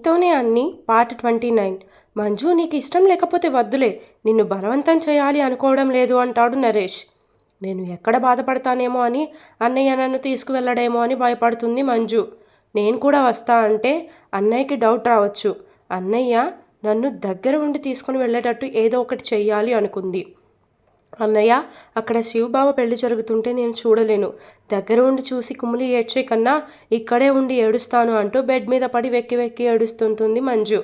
నీతోనే అన్ని. Part twenty nine. Manju నీకు ఇష్టం లేకపోతే వద్దులే. నిన్ను బలవంతం చేయాలి అనుకోవడం లేదు అంటాడు నరేష్. నేను ఎక్కడ బాధపడతానేమో అని అన్నయ్య నన్ను తీసుకువెళ్ళడేమో అని భయపడుతుంది మంజు. నేను కూడా వస్తా అంటే అన్నయ్యకి డౌట్ రావచ్చు. అన్నయ్య నన్ను దగ్గర ఉండి తీసుకుని వెళ్ళేటట్టు ఏదో ఒకటి చెయ్యాలి అనుకుంది. అన్నయ్య అక్కడ శివబావ పెళ్ళి జరుగుతుంటే నేను చూడలేను. దగ్గర ఉండి చూసి కుమిలి ఏడ్చే కన్నా ఇక్కడే ఉండి ఏడుస్తాను అంటూ బెడ్ మీద పడి వెక్కి వెక్కి ఏడుస్తుంటుంది మంజు.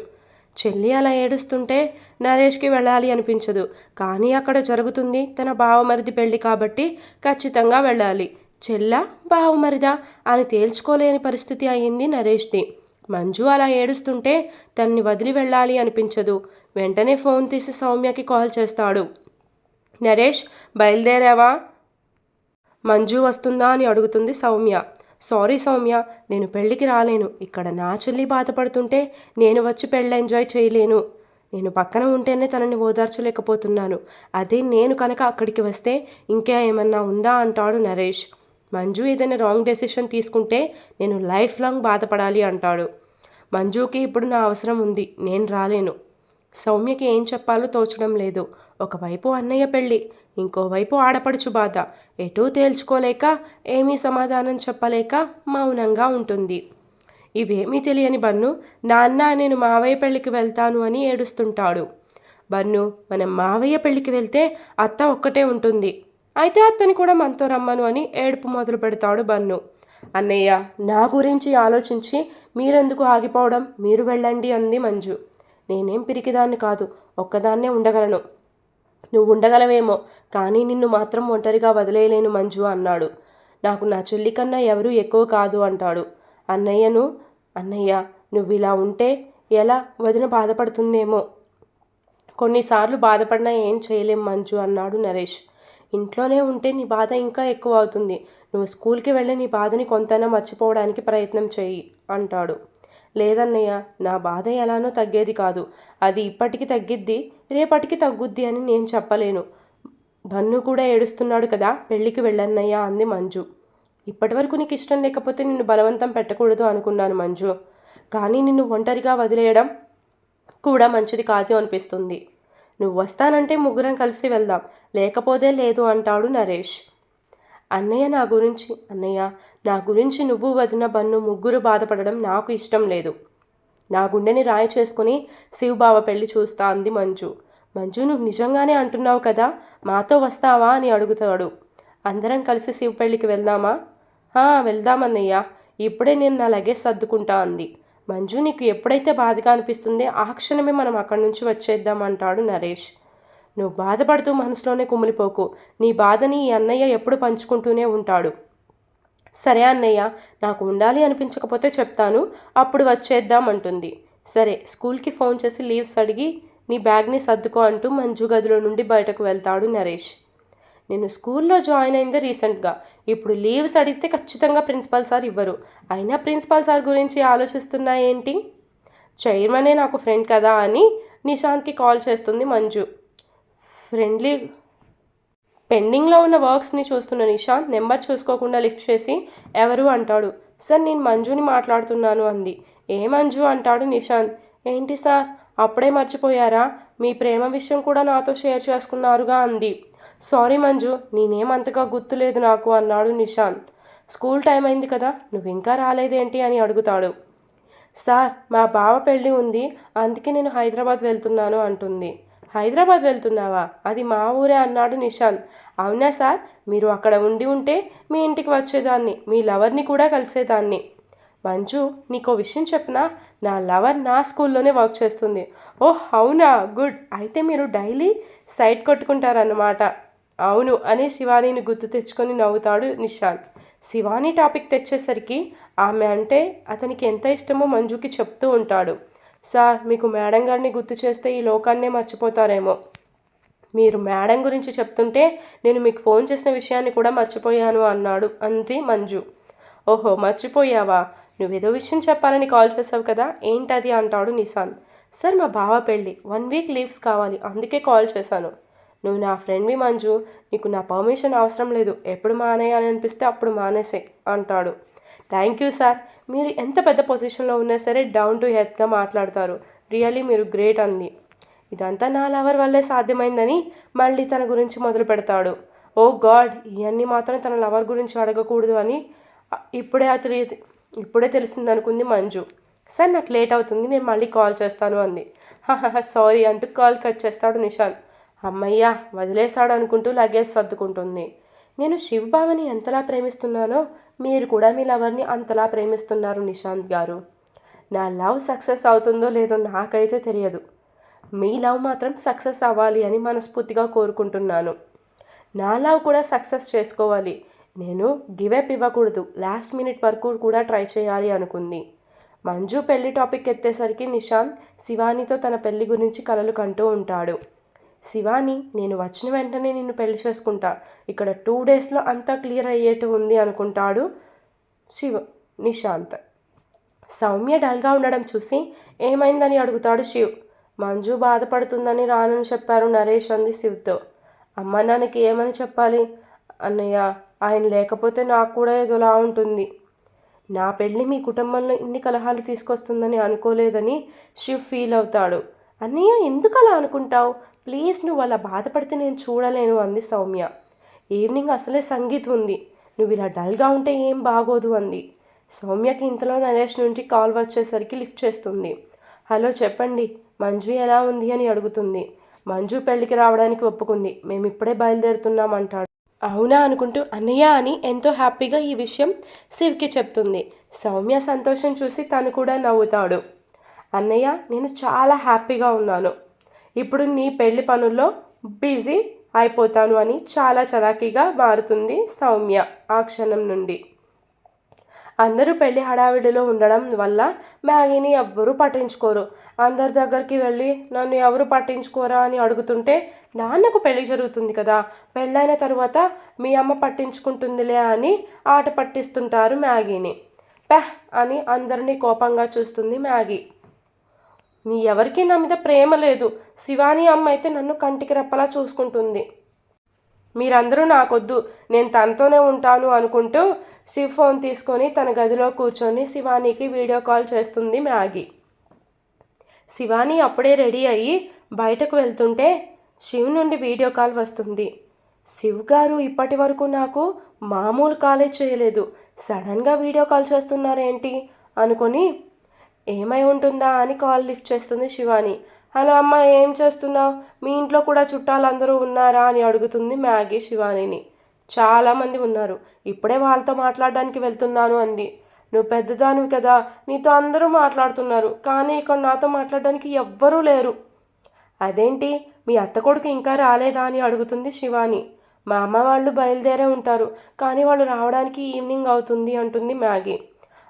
చెల్లి అలా ఏడుస్తుంటే నరేష్కి వెళ్ళాలి అనిపించదు. కానీ అక్కడ జరుగుతుంది తన బావమరిది పెళ్ళి కాబట్టి ఖచ్చితంగా వెళ్ళాలి. చెల్ల బావమరిదా? అని తేల్చుకోలేని పరిస్థితి అయింది నరేష్ది మంజు అలా ఏడుస్తుంటే తన్ని వదిలి వెళ్ళాలి అనిపించదు. వెంటనే ఫోన్ తీసి సౌమ్యకి కాల్ చేస్తాడు. నరేష్ బయలుదేరావా? మంజు వస్తుందా అని అడుగుతుంది సౌమ్య. సారీ సౌమ్య నేను పెళ్ళికి రాలేను. ఇక్కడ నా చెల్లి బాధపడుతుంటే నేను వచ్చి పెళ్ళి ఎంజాయ్ చేయలేను. నేను పక్కన ఉంటేనే తనని ఓదార్చలేకపోతున్నాను. అదే నేను కనుక అక్కడికి వస్తే ఇంకా ఏమన్నా ఉందా అంటాడు నరేష్. మంజు ఏదైనా రాంగ్ డెసిషన్ తీసుకుంటే నేను లైఫ్ లాంగ్ బాధపడాలి అంటాడు. మంజుకి ఇప్పుడు నా అవసరం ఉంది. నేను రాలేను. సౌమ్యకి ఏం చెప్పాలో తోచడం లేదు. ఒకవైపు అన్నయ్య పెళ్ళి ఇంకోవైపు ఆడపడుచు బాధ. ఎటూ తేల్చుకోలేక ఏమీ సమాధానం చెప్పలేక మౌనంగా ఉంటుంది. ఇవేమీ తెలియని బన్ను నాన్న నేను మావయ్య పెళ్ళికి వెళ్తాను అని ఏడుస్తుంటాడు. బన్ను మనం మావయ్య పెళ్ళికి వెళ్తే అత్త ఒక్కటే ఉంటుంది. అయితే అత్తని కూడా మనతో రమ్మను అని ఏడుపు మొదలు పెడతాడు బన్ను. అన్నయ్య నా గురించి ఆలోచించి మీరెందుకు ఆగిపోవడం? మీరు వెళ్ళండి అంది మంజు. నేనేం పిరికిదాన్ని కాదు ఒక్కదాన్నే ఉండగలను. నువ్వు ఉండగలవేమో కానీ నిన్ను మాత్రం ఒంటరిగా వదిలేయలేను మంజు అన్నాడు. నాకు నా చెల్లి కన్నా ఎవరూ ఎక్కువ కాదు అంటాడు. అన్నయ్యను అన్నయ్య నువ్వు ఇలా ఉంటే ఎలా వదిన బాధపడుతుందేమో. కొన్నిసార్లు బాధపడినా ఏం చేయలేం మంజు అన్నాడు నరేష్. ఇంట్లోనే ఉంటే నీ బాధ ఇంకా ఎక్కువ అవుతుంది. నువ్వు స్కూల్కి వెళ్ళి నీ బాధని కొంతైనా మర్చిపోవడానికి ప్రయత్నం చేయి అంటాడు. లేదన్నయ్య నా బాధ ఎలానో తగ్గేది కాదు. అది ఇప్పటికి తగ్గిద్ది రేపటికి తగ్గుద్ది అని నేను చెప్పలేను. బన్ను కూడా ఏడుస్తున్నాడు కదా పెళ్ళికి వెళ్ళన్నయ్యా అంది మంజు. ఇప్పటివరకు నీకు ఇష్టం లేకపోతే నిన్ను బలవంతం పెట్టకూడదు అనుకున్నాను మంజు. కానీ నిన్ను ఒంటరిగా వదిలేయడం కూడా మంచిది కాదు అనిపిస్తుంది. నువ్వు వస్తానంటే ముగ్గురం కలిసి వెళ్దాం. లేకపోతే లేదు అంటాడు నరేష్. అన్నయ్య నా గురించి అన్నయ్య నా గురించి నువ్వు వదిన బన్ను ముగ్గురు బాధపడడం నాకు ఇష్టం లేదు. నా గుండెని రాయి చేసుకుని శివబావ పెళ్ళి చూస్తా అంది మంజు. మంజు నువ్వు నిజంగానే అంటున్నావు కదా మాతో వస్తావా అని అడుగుతాడు. అందరం కలిసి శివ పెళ్ళికి వెళ్దామా? వెళ్దామన్నయ్య ఇప్పుడే నేను నా లగేజ్ సర్దుకుంటా అంది. మంజు నీకు ఎప్పుడైతే బాధగా అనిపిస్తుందో ఆ క్షణమే మనం అక్కడి నుంచి వచ్చేద్దాం అంటాడు నరేష్. నువ్వు బాధపడుతూ మనసులోనే కుమిలిపోకు. నీ బాధని ఈ అన్నయ్య ఎప్పుడు పంచుకుంటూనే ఉంటాడు. సరే అన్నయ్య నాకు ఉండాలి అనిపించకపోతే చెప్తాను. అప్పుడు వచ్చేద్దాం అంటుంది సరే స్కూల్కి ఫోన్ చేసి లీవ్స్ అడిగి నీ బ్యాగ్ని సర్దుకో అంటూ మంజు గదిలో నుండి బయటకు వెళ్తాడు నరేష్. నేను స్కూల్లో జాయిన్ అయిందే రీసెంట్గా. ఇప్పుడు లీవ్స్ అడిగితే ఖచ్చితంగా ప్రిన్సిపాల్ సార్ ఇవ్వరు. అయినా ప్రిన్సిపాల్ సార్ గురించి ఆలోచిస్తున్నా ఏంటి? చైర్మనే నాకు ఫ్రెండ్ కదా అని నిశాంత్కి కాల్ చేస్తుంది మంజు. ఫ్రెండ్లీ పెండింగ్లో ఉన్న వర్క్స్ని చూస్తున్న నిషాంత్ నెంబర్ చూసుకోకుండా లిఫ్ట్ చేసి ఎవరు అంటాడు? సార్ నేను మంజుని మాట్లాడుతున్నాను అంది. ఏ మంజు? అంటాడు నిషాంత్. ఏంటి సార్ అప్పుడే మర్చిపోయారా? మీ ప్రేమ విషయం కూడా నాతో షేర్ చేసుకున్నారుగా అంది. సారీ మంజు నేనేమంతగా గుర్తులేదు నాకు అన్నాడు నిషాంత్. స్కూల్ టైం అయింది కదా నువ్వు ఇంకా రాలేదేంటి? అని అడుగుతాడు. సార్ మా బావ పెళ్ళి ఉంది అందుకే నేను హైదరాబాద్ వెళ్తున్నాను అంటుంది. హైదరాబాద్ వెళ్తున్నావా? అది మా ఊరే అన్నాడు నిశాంత్. అవునా సార్? మీరు అక్కడ ఉండి ఉంటే మీ ఇంటికి వచ్చేదాన్ని మీ లవర్ని కూడా కలిసేదాన్ని. మంజు నీకో విషయం చెప్పనా? నా లవర్ నా స్కూల్లోనే వర్క్ చేస్తుంది. ఓహ్ అవునా? గుడ్. అయితే మీరు డైలీ సైట్ కొట్టుకుంటారన్నమాట. అవును అని శివానీని గుర్తు తెచ్చుకొని నవ్వుతాడు నిశాంత్. శివానీ టాపిక్ తెచ్చేసరికి ఆమె అంటే అతనికి ఎంత ఇష్టమో మంజుకి చెప్తూ ఉంటాడు. సార్ మీకు మేడం గారిని గుర్తు చేస్తే ఈ లోకాన్నే మర్చిపోతారేమో. మీరు మేడం గురించి చెప్తుంటే నేను మీకు ఫోన్ చేసిన విషయాన్ని కూడా మర్చిపోయాను అన్నాడు అంది మంజు. ఓహో మర్చిపోయావా? నువ్వేదో విషయం చెప్పాలని కాల్ చేసావు కదా ఏంటది అంటాడు నిశాంత్. సార్ మా బావ పెళ్ళి వన్ వీక్ లీవ్స్ కావాలి అందుకే కాల్ చేశాను. నువ్వు నా ఫ్రెండ్వి మంజు నీకు నా పర్మిషన్ అవసరం లేదు ఎప్పుడు మానేయాలని అనిపిస్తే అప్పుడు మానేసే అంటాడు. థ్యాంక్ యూ సార్ మీరు ఎంత పెద్ద పొజిషన్లో ఉన్నా సరే డౌన్ టు ఎర్త్గా మాట్లాడతారు. రియలీ మీరు గ్రేట్ అంది. ఇదంతా నా లవర్ వల్లే సాధ్యమైందని మళ్ళీ తన గురించి మొదలు పెడతాడు. ఓ గాడ్ ఇవన్నీ మాత్రం తన లవర్ గురించి అడగకూడదు అని ఇప్పుడే అతని ఇప్పుడే తెలిసింది అనుకుంది మంజు. సార్ నాకు లేట్ అవుతుంది నేను మళ్ళీ కాల్ చేస్తాను అంది. సారీ అంటూ కాల్ కట్ చేస్తాడు నిషాంత్ అమ్మయ్యా వదిలేశాడు అనుకుంటూ లగేజ్ సర్దుకుంటుంది. నేను శివ్ ఎంతలా ప్రేమిస్తున్నానో మీరు కూడా మీ లవర్ని అంతలా ప్రేమిస్తున్నారు నిశాంత్ గారు. నా లవ్ సక్సెస్ అవుతుందో లేదో నాకైతే తెలియదు. మీ లవ్ మాత్రం సక్సెస్ అవ్వాలి అని మనస్ఫూర్తిగా కోరుకుంటున్నాను. నా లవ్ కూడా సక్సెస్ చేసుకోవాలి. నేను గివప్ ఇవ్వకూడదు. లాస్ట్ మినిట్ వరకు కూడా ట్రై చేయాలి అనుకుంది. మంజు పెళ్ళి టాపిక్ ఎత్తేసరికి నిశాంత్ శివానితో తన పెళ్ళి గురించి కలలు కంటూ ఉంటాడు. శివాని నేను వచ్చిన వెంటనే నిన్ను పెళ్ళి చేసుకుంటా. ఇక్కడ టూ డేస్లో అంతా క్లియర్ అయ్యేట్టు ఉంది అనుకుంటాడు శివ నిశాంత్. సౌమ్య డల్గా ఉండడం చూసి ఏమైందని అడుగుతాడు శివ్. మంజు బాధపడుతుందని రానని చెప్పారు నరేష్ అంది శివ్తో. అమ్మ నాన్నకి ఏమని చెప్పాలి? అన్నయ్య ఆయన లేకపోతే నాకు కూడా ఏదోలా ఉంటుంది. నా పెళ్ళి మీ కుటుంబంలో ఇన్ని కలహాలు తీసుకొస్తుందని అనుకోలేదని శివ్ ఫీల్ అవుతాడు. అన్నయ్య ఎందుకు అలా అనుకుంటావు? ప్లీజ్ నువ్వు అలా బాధపడితే నేను చూడలేను అంది సౌమ్య. ఈవినింగ్ అసలే సంగీత్ ఉంది. నువ్వు ఇలా డల్గా ఉంటే ఏం బాగోదు అంది. సౌమ్యకి ఇంతలో నరేష్ నుంచి కాల్ వచ్చేసరికి లిఫ్ట్ చేస్తుంది. హలో చెప్పండి మంజు ఎలా ఉంది అని అడుగుతుంది. మంజు పెళ్ళికి రావడానికి ఒప్పుకుంది. మేము ఇప్పుడే బయలుదేరుతున్నాం అంటాడు. అవునా అనుకుంటూ అన్నయ్య అని ఎంతో హ్యాపీగా ఈ విషయం శివ్కి చెప్తుంది. సౌమ్య సంతోషం చూసి తను కూడా నవ్వుతాడు. అన్నయ్య నేను చాలా హ్యాపీగా ఉన్నాను. ఇప్పుడు నీ పెళ్ళి పనుల్లో బిజీ అయిపోతాను అని చాలా చలాకీగా మారుతుంది సౌమ్య ఆ క్షణం నుండి. అందరూ పెళ్ళి హడావిడిలో ఉండడం వల్ల మ్యాగీని ఎవ్వరూ పట్టించుకోరు. అందరి దగ్గరికి వెళ్ళి నన్ను ఎవరు పట్టించుకోరా? అని అడుగుతుంటే నాన్నకు పెళ్ళి జరుగుతుంది కదా పెళ్ళైన తర్వాత మీ అమ్మ పట్టించుకుంటుందిలే అని ఆట పట్టిస్తుంటారు మ్యాగీని. పెహ్ అని అందరినీ కోపంగా చూస్తుంది మ్యాగీ. నీ ఎవరికీ నా మీద ప్రేమ లేదు. శివాని అమ్మ అయితే నన్ను కంటికి రెప్పలా చూసుకుంటుంది. మీరందరూ నాకొద్దు. నేను తనతోనే ఉంటాను అనుకుంటూ శివ్ ఫోన్ తీసుకొని తన గదిలో కూర్చొని శివానీకి వీడియో కాల్ చేస్తుంది మ్యాగీ. శివాని అప్పుడే రెడీ అయ్యి బయటకు వెళ్తుంటే శివ్ నుండి వీడియో కాల్ వస్తుంది. శివ్ గారు ఇప్పటి వరకు నాకు మామూలు కాలే చేయలేదు. సడన్గా వీడియో కాల్ చేస్తున్నారేంటి? అనుకొని ఏమై ఉంటుందా అని కాల్ లిఫ్ట్ చేస్తుంది శివాని. హలో అమ్మ ఏం చేస్తున్నావు? మీ ఇంట్లో కూడా చుట్టాలందరూ ఉన్నారా? అని అడుగుతుంది మ్యాగీ శివానీని. చాలామంది ఉన్నారు. ఇప్పుడే వాళ్ళతో మాట్లాడడానికి వెళ్తున్నాను అంది. నువ్వు పెద్దదానివి కదా నీతో అందరూ మాట్లాడుతున్నారు. కానీ ఇక్కడ నాతో మాట్లాడడానికి ఎవ్వరూ లేరు. అదేంటి? మీ అత్త కొడుకు ఇంకా రాలేదా? అని అడుగుతుంది శివాని. మా అమ్మ వాళ్ళు బయలుదేరే ఉంటారు. కానీ వాళ్ళు రావడానికి ఈవినింగ్ అవుతుంది అంటుంది మ్యాగీ.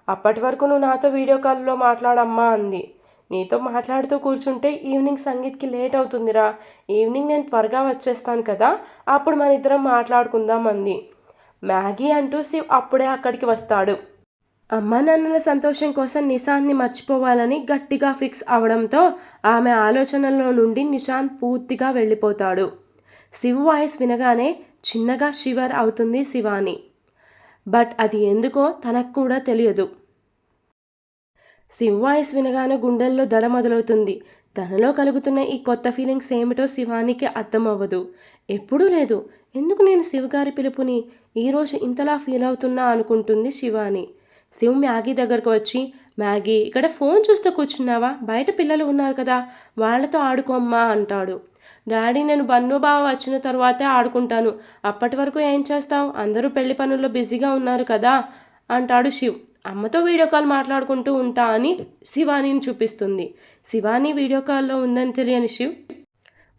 అప్పటి వరకు నువ్వు నాతో వీడియో కాల్లో మాట్లాడమ్మా అంది. నీతో మాట్లాడుతూ కూర్చుంటే ఈవినింగ్ సంగీత్కి లేట్ అవుతుందిరా. ఈవినింగ్ నేను త్వరగా వచ్చేస్తాను కదా అప్పుడు మన ఇద్దరం మాట్లాడుకుందాం అంది. మ్యాగీ అంటూ శివ్ అప్పుడే అక్కడికి వస్తాడు. అమ్మా నాన్నల సంతోషం కోసం నిశాంత్ని మర్చిపోవాలని గట్టిగా ఫిక్స్ అవడంతో ఆమె ఆలోచనల్లో నుండి నిశాంత్ పూర్తిగా వెళ్ళిపోతాడు. శివ్ వాయిస్ వినగానే చిన్నగా షివర్ అవుతుంది శివాని. బట్ అది ఎందుకో తనకు కూడా తెలియదు. శివ్ వాయిస్ వినగానే గుండెల్లో దడ మొదలవుతుంది. తనలో కలుగుతున్న ఈ కొత్త ఫీలింగ్స్ ఏమిటో శివానికి అర్థమవ్వదు. ఎప్పుడూ లేదు. ఎందుకు నేను శివ్ గారి పిలుపుని ఈరోజు ఇంతలా ఫీల్ అవుతున్నా అనుకుంటుంది శివాని. శివ మ్యాగీ దగ్గరకు వచ్చి మ్యాగీ ఇక్కడ ఫోన్ చూస్తూ కూర్చున్నావా? బయట పిల్లలు ఉన్నారు కదా. వాళ్ళతో ఆడుకోమ్మా అంటాడు. డాడీ నేను బన్ను బావ వచ్చిన తర్వాతే ఆడుకుంటాను. అప్పటి వరకు ఏం చేస్తావు అందరూ పెళ్ళి పనుల్లో బిజీగా ఉన్నారు కదా? అంటాడు శివ్. అమ్మతో వీడియో కాల్ మాట్లాడుకుంటూ ఉంటా అని శివానీని చూపిస్తుంది. శివాని వీడియో కాల్లో ఉందని తెలియని శివ్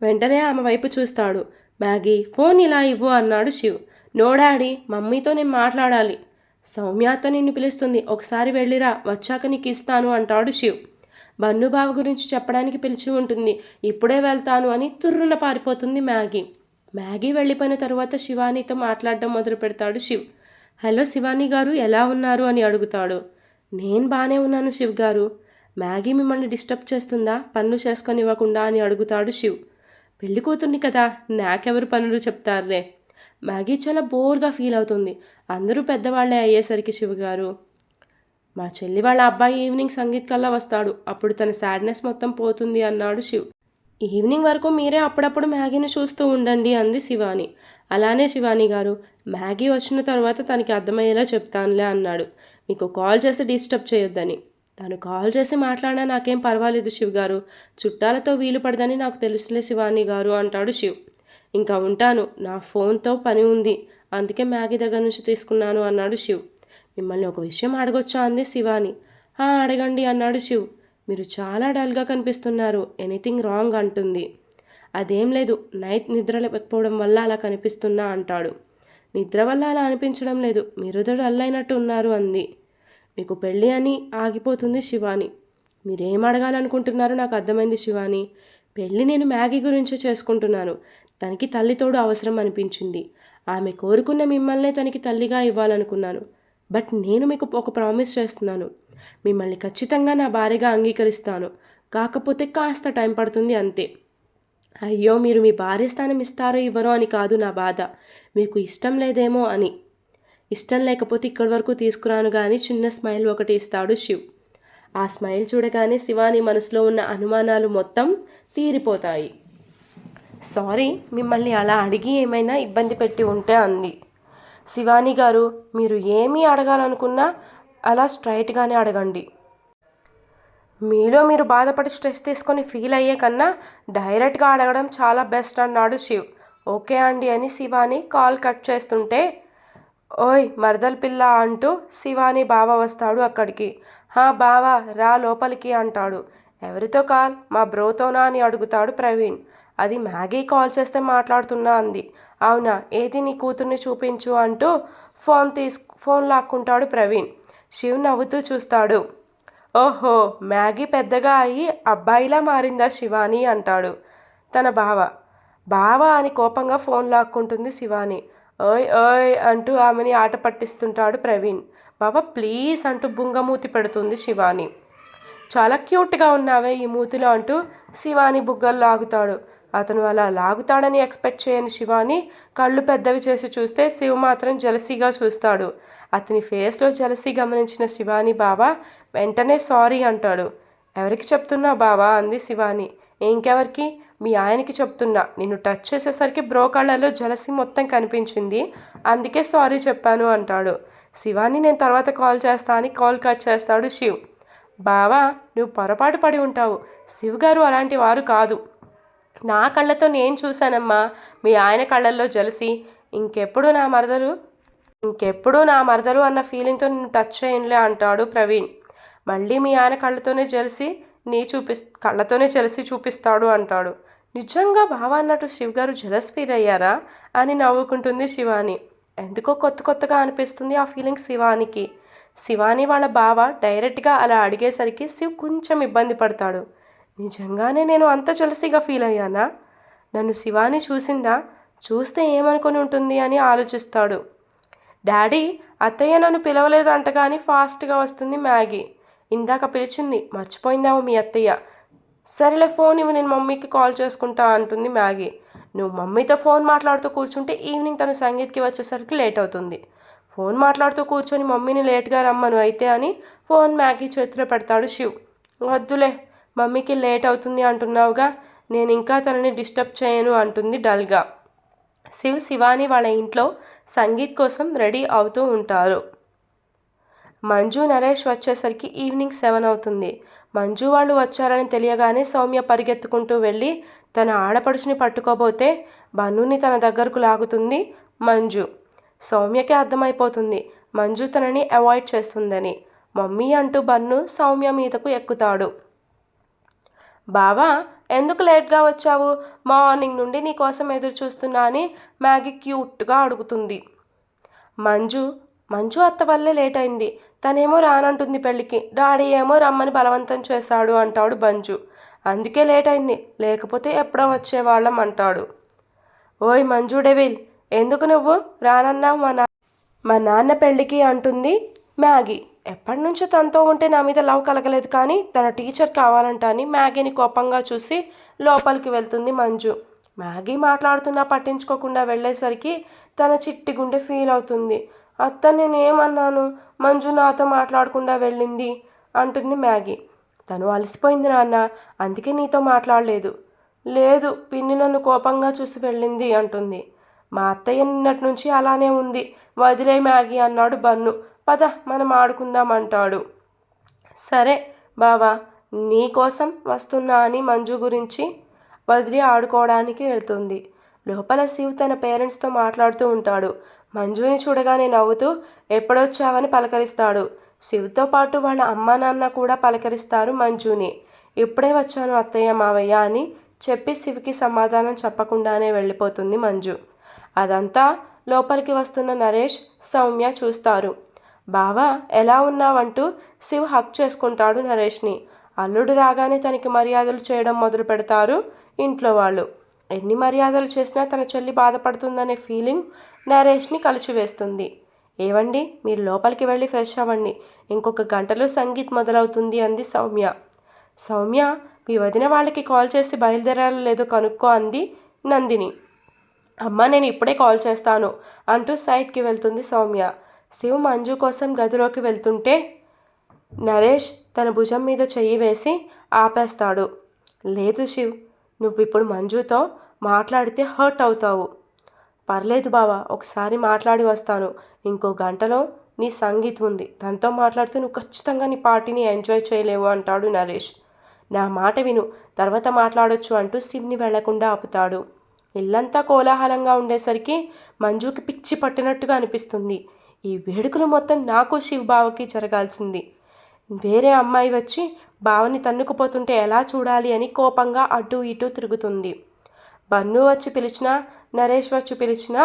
వెంటనే ఆమె వైపు చూస్తాడు. మ్యాగీ ఫోన్ ఇలా ఇవ్వు అన్నాడు శివ్. నో డాడీ మమ్మీతో నేను మాట్లాడాలి. సౌమ్యతో నిన్ను పిలుస్తుంది. ఒకసారి వెళ్ళిరా వచ్చాక నీకు ఇస్తాను అంటాడు శివ్. బన్నుబావ గురించి చెప్పడానికి పిలిచి ఉంటుంది. ఇప్పుడే వెళ్తాను అని తుర్రున పారిపోతుంది మ్యాగీ. మ్యాగీ వెళ్ళిపోయిన తర్వాత శివానీతో మాట్లాడడం మొదలు పెడతాడు శివ్. హలో శివాని గారు ఎలా ఉన్నారు? అని అడుగుతాడు. నేను బాగానే ఉన్నాను శివ్ గారు. మ్యాగీ మిమ్మల్ని డిస్టర్బ్ చేస్తుందా? పనులు చేసుకొని ఇవ్వకుండా అని అడుగుతాడు శివ్. పెళ్ళి కూతుర్ని కదా నాకెవరు పనులు చెప్తారులే. మ్యాగీ చాలా బోర్గా ఫీల్ అవుతుంది. అందరూ పెద్దవాళ్ళే అయ్యేసరికి శివ్ గారు. మా చెల్లి వాళ్ళ అబ్బాయి ఈవినింగ్ సంగీత్ కల్లా వస్తాడు. అప్పుడు తన సాడ్నెస్ మొత్తం పోతుంది అన్నాడు శివ్. ఈవినింగ్ వరకు మీరే అప్పుడప్పుడు మ్యాగీని చూస్తూ ఉండండి అంది శివాని. అలానే శివాని గారు మ్యాగీ వచ్చిన తర్వాత తనకి అర్థమయ్యేలా చెప్తానులే అన్నాడు. మీకు కాల్ చేసి డిస్టర్బ్ చేయొద్దని. తను కాల్ చేసి మాట్లాడినా నాకేం పర్వాలేదు శివ్ గారు. చుట్టాలతో వీలు పడదని నాకు తెలుసులే శివాని గారు అంటాడు శివ్. ఇంకా ఉంటాను నా ఫోన్తో పని ఉంది. అందుకే మ్యాగీ దగ్గర నుంచి తీసుకున్నాను అన్నాడు శివ్. మిమ్మల్ని ఒక విషయం అడగొచ్చా అంది శివాని. అడగండి అన్నాడు శివ్. మీరు చాలా డల్గా కనిపిస్తున్నారు. ఎనీథింగ్ రాంగ్ అంటుంది. అదేం లేదు. నైట్ నిద్ర లేకపోవడం వల్ల అలా కనిపిస్తున్నా అంటాడు. నిద్ర వల్ల అలా అనిపించడం లేదు. మీరు డల్ అయినట్టు ఉన్నారు అంది. మీకు పెళ్ళి అని ఆగిపోతుంది శివాని. మీరేం అడగాలనుకుంటున్నారో నాకు అర్థమైంది శివాని. పెళ్ళి నేను మ్యాగీ గురించే చేసుకుంటున్నాను. తనకి తల్లితోడు అవసరం అనిపించింది. ఆమె కోరుకున్న మిమ్మల్నే తనకి తల్లిగా ఇవ్వాలనుకున్నాను. బట్ నేను మీకు ఒక ప్రామిస్ చేస్తున్నాను. మిమ్మల్ని ఖచ్చితంగా నా భార్యగా అంగీకరిస్తాను. కాకపోతే కాస్త టైం పడుతుంది అంతే. అయ్యో మీరు మీ భార్య స్థానం ఇస్తారో ఇవ్వరో అని కాదు నా బాధ. మీకు ఇష్టం లేదేమో అని. ఇష్టం లేకపోతే ఇక్కడి వరకు తీసుకురాను కానీ చిన్న స్మైల్ ఒకటి ఇస్తాడు శివ్. ఆ స్మైల్ చూడగానే శివాని మనసులో ఉన్న అనుమానాలు మొత్తం తీరిపోతాయి. సారీ మిమ్మల్ని అలా అడిగి ఏమైనా ఇబ్బంది పెట్టి ఉంటే అంది. శివాని గారు మీరు ఏమీ అడగాలనుకున్నా అలా స్ట్రైట్గానే అడగండి. మీలో మీరు బాధపడి స్ట్రెస్ తీసుకొని ఫీల్ అయ్యే కన్నా డైరెక్ట్గా అడగడం చాలా బెస్ట్ అన్నాడు శివ్. ఓకే అండి అని శివాని కాల్ కట్ చేస్తుంటే ఓయ్ మరదల్ పిల్ల అంటూ శివాని బావ వస్తాడు అక్కడికి. హా బావా రా లోపలికి అంటాడు. ఎవరితో కాల్? మా బ్రోతోనా అని అడుగుతాడు ప్రవీణ్. అది మ్యాగీ కాల్ చేస్తే మాట్లాడుతున్నా అంది. అవునా? ఏది నీ కూతుర్ని చూపించు అంటూ ఫోన్ తీసు ఫోన్ లాక్కుంటాడు ప్రవీణ్. శివ్ నవ్వుతూ చూస్తాడు. ఓహో మ్యాగీ పెద్దగా అయ్యి అబ్బాయిలా మారిందా శివాని అంటాడు తన బావ. బావ అని కోపంగా ఫోన్ లాక్కుంటుంది శివాని. ఓయ్ ఓయ్ అంటూ ఆమెని ఆట పట్టిస్తుంటాడు ప్రవీణ్. బావ ప్లీజ్ అంటూ బుంగమూతి పెడుతుంది శివాని. చాలా క్యూట్గా ఉన్నావే ఈ మూతిలో అంటూ శివాని బుగ్గలు లాగుతాడు. అతను అలా లాగుతాడని ఎక్స్పెక్ట్ చేయని శివాని కళ్ళు పెద్దవి చేసి చూస్తే శివ మాత్రం జలసీగా చూస్తాడు. అతని ఫేస్లో జలసీ గమనించిన శివాని బాబా వెంటనే సారీ అంటాడు. ఎవరికి చెప్తున్నా బావా? అంది శివాని. ఇంకెవరికి? మీ ఆయనకి చెప్తున్నా. నిన్ను టచ్ చేసేసరికి బ్రో కళ్ళలో జలసి మొత్తం కనిపించింది. అందుకే సారీ చెప్పాను అంటాడు. శివాని నేను తర్వాత కాల్ చేస్తా అని కాల్ కట్ చేస్తాడు శివ్. బావా నువ్వు పొరపాటు పడి ఉంటావు. శివ్ గారు అలాంటి వారు కాదు. నా కళ్ళతో నేను చూశానమ్మా. మీ ఆయన కళ్ళల్లో జలసి ఇంకెప్పుడు నా మరదలు? ఇంకెప్పుడు నా మరదలు అన్న ఫీలింగ్తో నిన్ను టచ్ చేయనులే అంటాడు ప్రవీణ్. మళ్ళీ మీ ఆయన కళ్ళతోనే జలిసి నీ చూపిస్ కళ్ళతోనే జలసి చూపిస్తాడు అంటాడు. నిజంగా బావ అన్నట్టు శివ్ గారు జలస్ ఫీల్ అయ్యారా? అని నవ్వుకుంటుంది శివాని. ఎందుకో కొత్త కొత్తగా అనిపిస్తుంది ఆ ఫీలింగ్ శివానికి. శివాని వాళ్ళ బావ డైరెక్ట్గా అలా అడిగేసరికి శివ్ కొంచెం ఇబ్బంది పడతాడు. నిజంగానే నేను అంత చులసిగా ఫీల్ అయ్యానా? నన్ను శివాని చూసిందా? చూస్తే ఏమనుకొని ఉంటుంది అని ఆలోచిస్తాడు. డాడీ అత్తయ్య నన్ను పిలవలేదు అంటగాని ఫాస్ట్గా వస్తుంది మ్యాగీ. ఇందాక పిలిచింది మర్చిపోయిందావు మీ అత్తయ్య. సరేలే ఫోన్ ఇవ్వు నేను మమ్మీకి కాల్ చేసుకుంటా అంటుంది మ్యాగీ. నువ్వు మమ్మీతో ఫోన్ మాట్లాడుతూ కూర్చుంటే ఈవినింగ్ తను సంగీత్కి వచ్చేసరికి లేట్ అవుతుంది. ఫోన్ మాట్లాడుతూ కూర్చొని మమ్మీని లేట్గా రమ్మను అయితే అని ఫోన్ మ్యాగీ చేతిలో పెడతాడు శివ్. వద్దులే మమ్మీకి లేట్ అవుతుంది అంటున్నావుగా నేను ఇంకా తనని డిస్టర్బ్ చేయను అంటుంది డల్గా. శివ్ శివాని వాళ్ళ ఇంట్లో సంగీత్ కోసం రెడీ అవుతూ ఉంటారు. మంజు నరేష్ వచ్చేసరికి ఈవినింగ్ సెవెన్ అవుతుంది. మంజు వాళ్ళు వచ్చారని తెలియగానే సౌమ్య పరిగెత్తుకుంటూ వెళ్ళి తన ఆడపడుచుని పట్టుకోబోతే బన్నుని తన దగ్గరకు లాగుతుంది మంజు. సౌమ్యకి అర్థమైపోతుంది మంజు తనని అవాయిడ్ చేస్తుందని. మమ్మీ అంటూ బన్ను సౌమ్య మీదకు ఎక్కుతాడు. బావా ఎందుకు లేట్గా వచ్చావు? మార్నింగ్ నుండి నీకోసం ఎదురు చూస్తున్నా అని మ్యాగీ క్యూట్గా అడుగుతుంది. మంజు మంజు అత్త వల్లే లేట్ అయింది తనేమో రానంటుంది పెళ్ళికి. డాడీ ఏమో రమ్మని బలవంతం చేశాడు అంటాడు బంజు. అందుకే లేట్ అయింది లేకపోతే ఎప్పుడో వచ్చేవాళ్ళం అంటాడు. ఓయ్ మంజు డెవిల్ ఎందుకు నువ్వు? రానన్నావు మా నా మా నాన్న పెళ్ళికి అంటుంది మ్యాగీ. ఎప్పటి నుంచో తనతో ఉంటే నా మీద లవ్ కలగలేదు కానీ తన టీచర్ కావాలంట అని మ్యాగీని కోపంగా చూసి లోపలికి వెళ్తుంది మంజు. మ్యాగీ మాట్లాడుతున్నా పట్టించుకోకుండా వెళ్ళేసరికి తన చిట్టి గుండె ఫీల్ అవుతుంది. అత్త నేనేమన్నాను? మంజు నాతో మాట్లాడకుండా వెళ్ళింది అంటుంది మ్యాగీ. తను అలసిపోయింది నాన్న అందుకే నీతో మాట్లాడలేదు. లేదు పిన్ని నన్ను కోపంగా చూసి వెళ్ళింది అంటుంది. మా అత్తయ్య నిన్నటి నుంచి అలానే ఉంది. వదిలే మ్యాగీ అన్నాడు బన్ను. పద మనం ఆడుకుందాం అంటాడు సరే బావా నీకోసం వస్తున్నా అని మంజు గురించి వదిలి ఆడుకోవడానికి వెళ్తుంది. లోపల శివ్ తన పేరెంట్స్తో మాట్లాడుతూ ఉంటాడు. మంజుని చూడగానే నవ్వుతూ ఎప్పుడొచ్చావని పలకరిస్తాడు. శివ్తో పాటు వాళ్ళ అమ్మా నాన్న కూడా పలకరిస్తారు మంజుని. ఇప్పుడే వచ్చాను అత్తయ్య మావయ్య అని చెప్పి శివ్కి సమాధానం చెప్పకుండానే వెళ్ళిపోతుంది మంజు. అదంతా లోపలికి వస్తున్న నరేష్ సౌమ్య చూస్తారు. బావా ఎలా ఉన్నావంటూ శివ హక్ చేసుకుంటాడు నరేష్ని. అల్లుడు రాగానే తనకి మర్యాదలు చేయడం మొదలు పెడతారు ఇంట్లో వాళ్ళు. ఎన్ని మర్యాదలు చేసినా తన చెల్లి బాధపడుతుందనే ఫీలింగ్ నరేష్ని కలిచివేస్తుంది. ఏవండి మీరు లోపలికి వెళ్ళి ఫ్రెష్ అవ్వండి. ఇంకొక గంటలో సంగీత్ మొదలవుతుంది అంది సౌమ్య. సౌమ్య మీ వదిన వాళ్ళకి కాల్ చేసి బయలుదేరాలో లేదో కనుక్కో అంది నందిని. అమ్మ నేను ఇప్పుడే కాల్ చేస్తాను అంటూ సైట్కి వెళ్తుంది సౌమ్య. శివ్ మంజు కోసం గదిలోకి వెళ్తుంటే నరేష్ తన భుజం మీద చెయ్యి వేసి ఆపేస్తాడు. లేదు శివ్ నువ్వు ఇప్పుడు మంజుతో మాట్లాడితే హర్ట్ అవుతావు. పర్లేదు బావా ఒకసారి మాట్లాడి వస్తాను. ఇంకో గంటలో నీ సంగీత్ ఉంది. తనతో మాట్లాడితే నువ్వు ఖచ్చితంగా నీ పార్టీని ఎంజాయ్ చేయలేవు అంటాడు నరేష్. నా మాట విను తర్వాత మాట్లాడొచ్చు అంటూ శివ్ని వెళ్ళకుండా ఆపుతాడు. ఇల్లంతా కోలాహలంగా ఉండేసరికి మంజుకి పిచ్చి పట్టినట్టుగా అనిపిస్తుంది. ఈ వేడుకలు మొత్తం నాకు శివ బావకి జరగాల్సింది. వేరే అమ్మాయి వచ్చి బావని తన్నుకుపోతుంటే ఎలా చూడాలి అని కోపంగా అటు ఇటు తిరుగుతుంది. బన్ను వచ్చి పిలిచినా నరేష్ వచ్చి పిలిచినా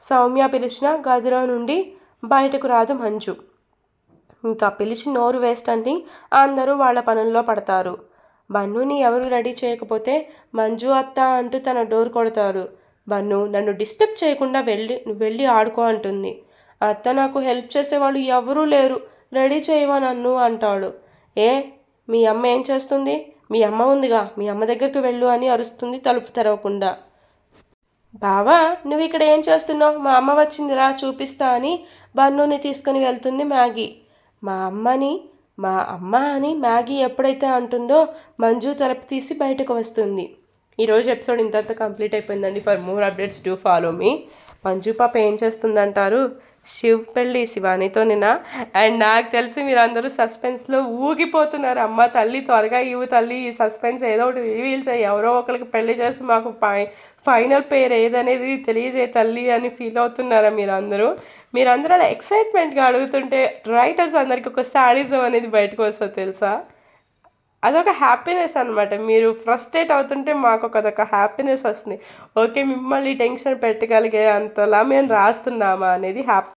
సౌమ్య పిలిచినా గదిలో నుండి బయటకు రాదు మంజు. ఇంకా పిలిచి నోరు వేస్ట్ అని అందరూ వాళ్ళ పనుల్లో పడతారు. బన్నుని ఎవరు రెడీ చేయకపోతే మంజు అత్త అంటూ తన డోర్ కొడతారు. బన్ను నన్ను డిస్టర్బ్ చేయకుండా వెళ్ళి వెళ్ళి ఆడుకో అంటుంది. అత్త నాకు హెల్ప్ చేసేవాళ్ళు ఎవరూ లేరు. రెడీ చేయవా నన్ను? అంటాడు. ఏ మీ అమ్మ ఏం చేస్తుంది? మీ అమ్మ ఉందిగా మీ అమ్మ దగ్గరికి వెళ్ళు అని అరుస్తుంది తలుపు తెరవకుండా. బావా నువ్వు ఇక్కడ ఏం చేస్తున్నావు? మా అమ్మ వచ్చిందిరా చూపిస్తా అని బన్నుని తీసుకుని వెళ్తుంది మ్యాగీ. మా అమ్మని మా అమ్మ అని మ్యాగీ ఎప్పుడైతే అంటుందో మంజు తలుపు తీసి బయటకు వస్తుంది. ఈరోజు ఎపిసోడ్ ఇంతంత కంప్లీట్ అయిపోయిందండి. For more updates do follow me. Manju పాప ఏం చేస్తుందంటారు? శివ్ పెళ్ళి శివానితోనేనా అండ్ నాకు తెలిసి మీరు అందరూ సస్పెన్స్లో ఊగిపోతున్నారు. అమ్మ తల్లి త్వరగా ఇవ్వు తల్లి ఈ సస్పెన్స్ ఏదో ఒకటి రివీల్ చేయి. ఎవరో ఒకరికి పెళ్ళి చేసి మాకు ఫైనల్ పేరు ఏదనేది తెలియజేయ తల్లి అని ఫీల్ అవుతున్నారా మీరు అందరూ మీరందరూ అలా ఎక్సైట్మెంట్గా అడుగుతుంటే రైటర్స్ అందరికి ఒక శాడిజం అనేది బయటకు వస్తుంది తెలుసా? అదొక హ్యాపీనెస్ అనమాట మీరు ఫ్రస్ట్రేట్ అవుతుంటే మాకు ఒకదొక హ్యాపీనెస్ వస్తుంది. ఓకే మిమ్మల్ని టెన్షన్ పెట్టగలిగే అంతలా మేము రాస్తున్నామా అనేది హ్యాపీ